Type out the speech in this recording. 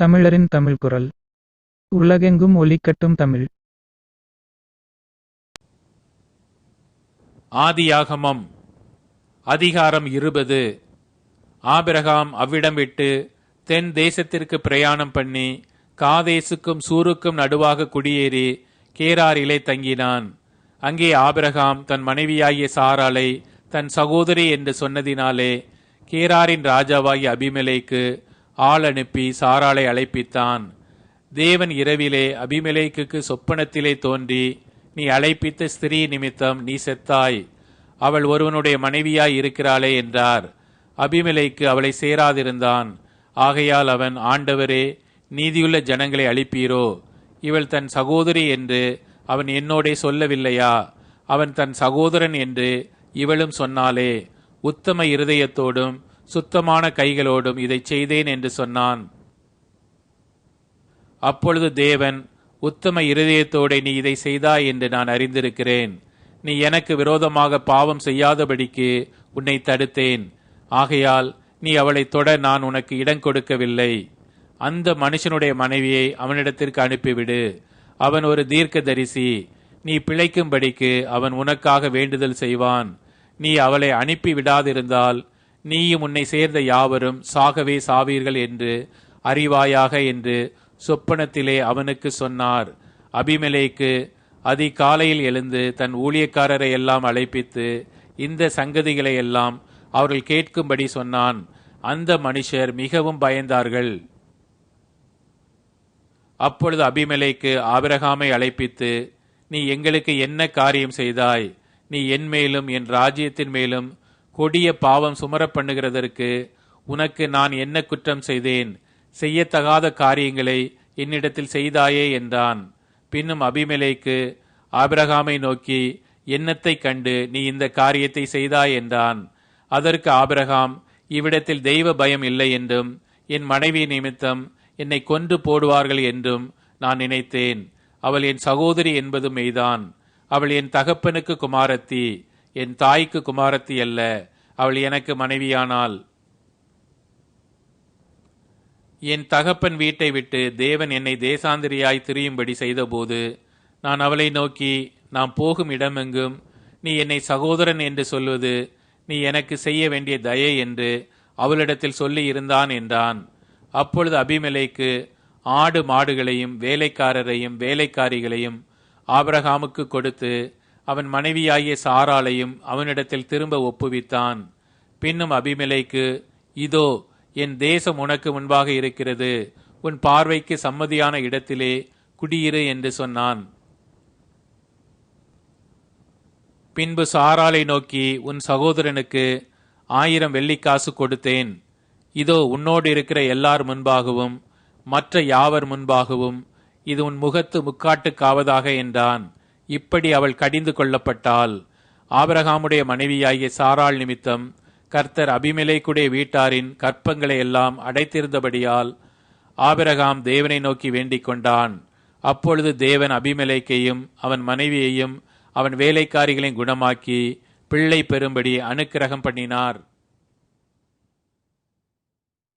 தமிழரின் தமிழ் குரல். உலகெங்கும் ஒலிக்கட்டும் தமிழ். ஆதியாகமம் அதிகாரம் இருபது. ஆபிரகாம் அவ்விடம் விட்டு தென் தேசத்திற்கு பிரயாணம் பண்ணி காதேசுக்கும் சூருக்கும் நடுவாக குடியேறி கேராரிலே தங்கினான். அங்கே ஆபிரகாம் தன் மனைவியாகிய சாராளை தன் சகோதரி என்று சொன்னதினாலே கேராரின் ராஜாவாகிய அபிமலைக்கு ஆள் அனுப்பி சாராளை அழைப்பித்தான். தேவன் இரவிலே அபிமெலேக்குக்கு சொப்பனத்திலே தோன்றி நீ அழைப்பித்த ஸ்திரீ நிமித்தம் நீ செத்தாய். அவள் ஒருவனுடைய மனைவியாய் இருக்கிறாளே என்றார். அபிமலைக்கு அவளை சேராதிருந்தான். ஆகையால் அவன் ஆண்டவரே நீதியுள்ள ஜனங்களை அழிப்பீரோ. இவள் தன் சகோதரி என்று அவன் என்னோடே சொல்லவில்லையா? அவன் தன் சகோதரன் என்று இவளும் சொன்னாலே உத்தம இருதயத்தோடும் சுத்தமான கைகளோடும் இதைச் செய்தேன் என்று சொன்னான். அப்பொழுது தேவன் உத்தம இருதயத்தோடு நீ இதை செய்தாய் என்று நான் அறிந்திருக்கிறேன். நீ எனக்கு விரோதமாக பாவம் செய்யாதபடிக்கு உன்னை தடுத்தேன். ஆகையால் நீ அவளை தொட நான் உனக்கு இடம் கொடுக்கவில்லை. அந்த மனுஷனுடைய மனைவியை அவனிடத்திற்கு அனுப்பிவிடு. அவன் ஒரு தீர்க்கதரிசி. நீ பிழைக்கும்படிக்கு அவன் உனக்காக வேண்டுதல் செய்வான். நீ அவளை அனுப்பி விடாதிருந்தால் நீயும் உன்னை சேர்ந்த யாவரும் சாகவே சாவீர்கள் என்று அறிவாயாக என்று சொப்பனத்திலே அவனுக்கு சொன்னார். அபிமலைக்கு அதிகாலையில் எழுந்து தன் ஊழியக்காரரை எல்லாம் அழைப்பித்து இந்த சங்கதிகளை எல்லாம் அவர்கள் கேட்கும்படி சொன்னான். அந்த மனுஷர் மிகவும் பயந்தார்கள். அப்பொழுது அபிமலைக்கு ஆபிரகாமை அழைப்பித்து நீ எங்களுக்கு என்ன காரியம் செய்தாய்? நீ என் மேலும் என் ராஜ்யத்தின் மேலும் கொடிய பாவம் சுமர பண்ணுகிறதற்கு உனக்கு நான் என்ன குற்றம் செய்தேன்? செய்யத்தகாத காரியங்களை என்னிடத்தில் செய்தாயே என்றான். பின்னும் அபிமலைக்கு ஆபிரகாமை நோக்கி எண்ணத்தை கண்டு நீ இந்த காரியத்தை செய்தாய்? என்றான். அதற்கு ஆபிரகாம் இவ்விடத்தில் தெய்வ பயம் இல்லை என்றும் என் மனைவி நிமித்தம் என்னை கொன்று போடுவார்கள் என்றும் நான் நினைத்தேன். அவள் என் சகோதரி என்பது மெய்தான். அவள் என் தகப்பனுக்கு குமாரத்தி. என் தாய்க்கு குமாரத்தி அல்ல அவள் எனக்கு மனைவியானாள். என் தகப்பன் வீட்டை விட்டு தேவன் என்னை தேசாந்திரியாய் திரியும்படி செய்தபோது நான் அவளை நோக்கி நாம் போகும் இடமெங்கும் நீ என்னை சகோதரன் என்று சொல்வது நீ எனக்கு செய்ய வேண்டிய தயை என்று அவளிடத்தில் சொல்லி இருந்தான் என்றான். அப்பொழுது அபிமலைக்கு ஆடு மாடுகளையும் வேலைக்காரரையும் வேலைக்காரிகளையும் ஆபிரகாமுக்கு கொடுத்து அவன் மனைவியாகிய சாராளையும் அவனிடத்தில் திரும்ப ஒப்புவித்தான். பின்னும் அபிமலைக்கு இதோ என் தேசம் உனக்கு முன்பாக இருக்கிறது. உன் பார்வைக்கு சம்மதியான இடத்திலே குடியிரு என்று சொன்னான். பின்பு சாராளை நோக்கி உன் சகோதரனுக்கு ஆயிரம் வெள்ளிக்காசு கொடுத்தேன். இதோ உன்னோடு இருக்கிற எல்லார் முன்பாகவும் மற்ற யாவர் முன்பாகவும் இது உன் முகத்து முக்காட்டுக்காவதாக என்றான். இப்படி அவள் கடிந்து கொள்ளப்பட்டாள். ஆபிரகாமுடைய மனைவியாகிய சாராள் நிமித்தம் கர்த்தர் அபிமலைக்குடைய வீட்டாரின் கற்பங்களை எல்லாம் அடைத்திருந்தபடியால் ஆபிரகாம் தேவனை நோக்கி வேண்டிக் கொண்டான். அப்பொழுது தேவன் அபிமலைக்கையும் அவன் மனைவியையும் அவன் வேலைக்காரிகளையும் குணமாக்கி பிள்ளை பெறும்படி அனுக்கிரகம் பண்ணினார்.